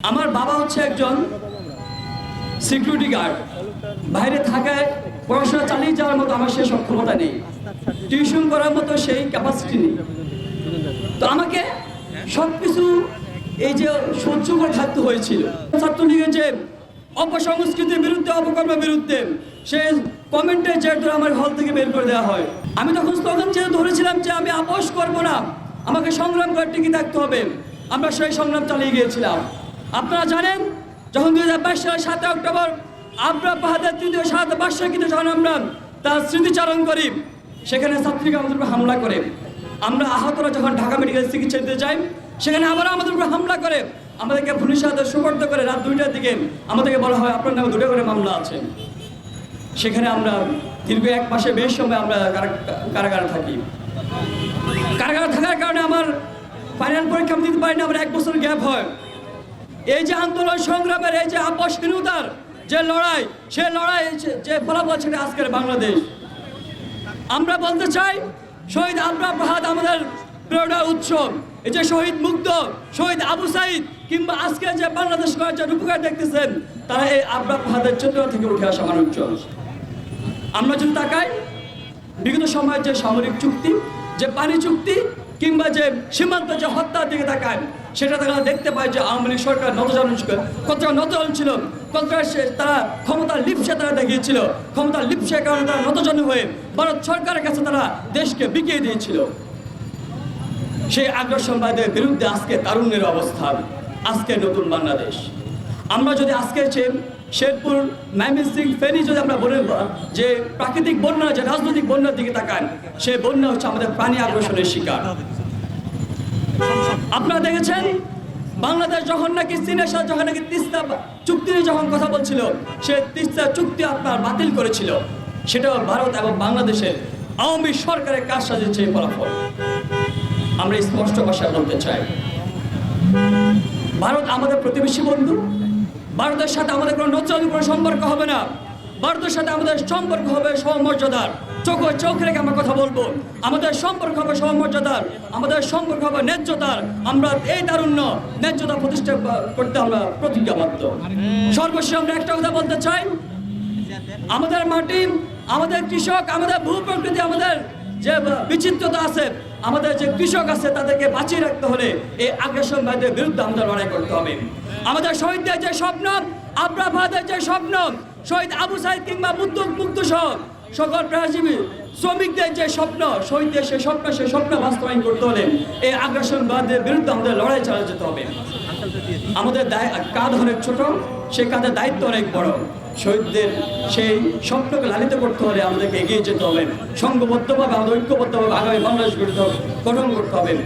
আমার বাবা হচ্ছে একজন সিকিউরিটি গার্ড বাইরে থাকায় পড়াশোনা চালিয়ে যাওয়ার মতো আমার সে সক্ষমতা নেই। টিউশন করার মতো সেই ক্যাপাসিটি নেই। তো আমাকে সব কিছু এই যে সহ্য করে থাকতে হয়েছিল। ছাত্রলীগের যে অপসংস্কৃতির বিরুদ্ধে, অপকর্মের বিরুদ্ধে, সে কমেন্টে যে ধরে আমার হল থেকে বের করে দেওয়া হয়। আমি তখন স্লোগান চেয়ে ধরেছিলাম যে আমি আপোষ করব না। আমাকে সংগ্রাম করে টিকে থাকতে হবে। আমরা সেই সংগ্রাম চালিয়ে গিয়েছিলাম। আপনারা জানেন, যখন দুই হাজার বাইশ সালের সাতই অক্টোবর আমরা বাহাদের তৃতীয় সাত বার্ষিকীতে যখন আমরা তার স্মৃতিচারণ করি, সেখানে ছাত্রীকে আমাদের উপর হামলা করে। আমরা আহতরা যখন ঢাকা মেডিকেল চিকিৎসা দিতে যাই, সেখানে আবার আমাদের উপর হামলা করে। আমাদেরকে পুলিশ হাতে সুপর্দ করে রাত দুইটার দিকে আমাদেরকে বলা হয়, আপনার নামে দুটো করে মামলা আছে। সেখানে আমরা দীর্ঘ এক মাসে বেশ সময় আমরা কারাগারে থাকি। কারাগারে থাকার কারণে আমার ফাইনাল পরীক্ষা আমি দিতে পারি না আমার এক বছর গ্যাপ হয়। এই যে আন্দোলন সংগ্রামের এই যে আপসহীনতার যে লড়াই, সে লড়াই যে- ফলাফল সেটা আজকের বাংলাদেশ। আমরা বলতে চাই, শহীদ আবরা ফাহাদ আমাদের প্রেরণার উৎসব এই যে শহীদ মুগ্ধ, শহীদ আবু সাইদ কিংবা আজকে যে বাংলাদেশ যে রূপকার দেখতেছেন, তারা এই আবরা ফাহাদের চেতনা থেকে উঠে আসা মানুষ আমরা যদি তাকাই, বিগত সময়ের যে সামরিক চুক্তি, যে পানি চুক্তি কিংবা যে সীমান্ত যে হত্যার দিকে তাকায়, সেটা তারা দেখতে পায় যে আওয়ামী লীগ সরকার ছিল, কতটা নতজন ছিল, কতটা তারা ক্ষমতার লিপসে তারা দেখিয়েছিল ক্ষমতার লিপসের কারণে তারা নতজন হয়ে ভারত সরকারের কাছে তারা দেশকে বিকিয়ে দিয়েছিল। সেই আগ্রাসনবাদের বিরুদ্ধে আজকে তারুণ্যের অবস্থান, আজকে নতুন বাংলাদেশ। আমরা যদি আজকে যে শেরপুর ময়মনসিং ফেরি যদি আমরা বলে, যে প্রাকৃতিক বন্যা, যে রাজনৈতিক বন্যার দিকে তাকান সেই বন্যা হচ্ছে আমাদের প্রাণী আগ্রাসনের শিকার। আপনারা দেখেছেন, বাংলাদেশ যখন নাকি চীনের সাথে যখন নাকি তিস্তা চুক্তি যখন কথা বলছিল, সে তিস্তা চুক্তি আপনার বাতিল করেছিল। সেটাও ভারত এবং বাংলাদেশের আওয়ামী সরকারের কাজ সাজিয়েছে এই ফলাফল। আমরা স্পষ্ট ভাষায় বলতে চাই, ভারত আমাদের প্রতিবেশী বন্ধু। ভারতের সাথে আমাদের কোনো নতুন কোনো সম্পর্ক হবে না। ভারতের সাথে আমাদের সম্পর্ক হবে সমমর্যাদার চোখ চোখ রেখে আমরা কথা বলব। আমাদের সম্পর্ক হবে সমমর্যাদার আমাদের সম্পর্ক হবে ন্যায্যতার। আমরা এই তারুণ্য ন্যায্যতা প্রতিষ্ঠা করতে আমরা প্রতিজ্ঞাবদ্ধ। সর্বশেষ আমরা একটা কথা বলতে চাই। আমাদের মাটি, আমাদের কৃষক, আমাদের ভূ প্রকৃতি আমাদের যে বিচিত্রতা আছে, আমাদের যে কৃষক আছে, তাদেরকে বাঁচিয়ে রাখতে হলে এই আগ্রাসনবাদের বিরুদ্ধে আমাদের লড়াই করতে হবে। আমাদের শহীদদের যে স্বপ্ন আব্রাফাদের যে স্বপ্ন, শহীদ আবু সাইদ কিংবা মুক্ত মুক্ত সহ সকল প্রাণজীবী শ্রমিকদের যে স্বপ্ন, শহীদদের সেই স্বপ্ন সেই স্বপ্ন বাস্তবায়ন করতে হলে এই আগ্রাসনবাদের বিরুদ্ধে আমাদের লড়াই চালিয়ে যেতে হবে। আমাদের দায় কাঁধ অনেক ছোট। সে দায়িত্ব অনেক বড়। শহীদদের সেই স্বপ্নকে লালিত করতে হলে আমাদেরকে এগিয়ে যেতে হবে। সংঘবদ্ধভাবে আমাদের ঐক্যবদ্ধভাবে আগামী বাংলাদেশ গঠিত গঠন করতে হবে।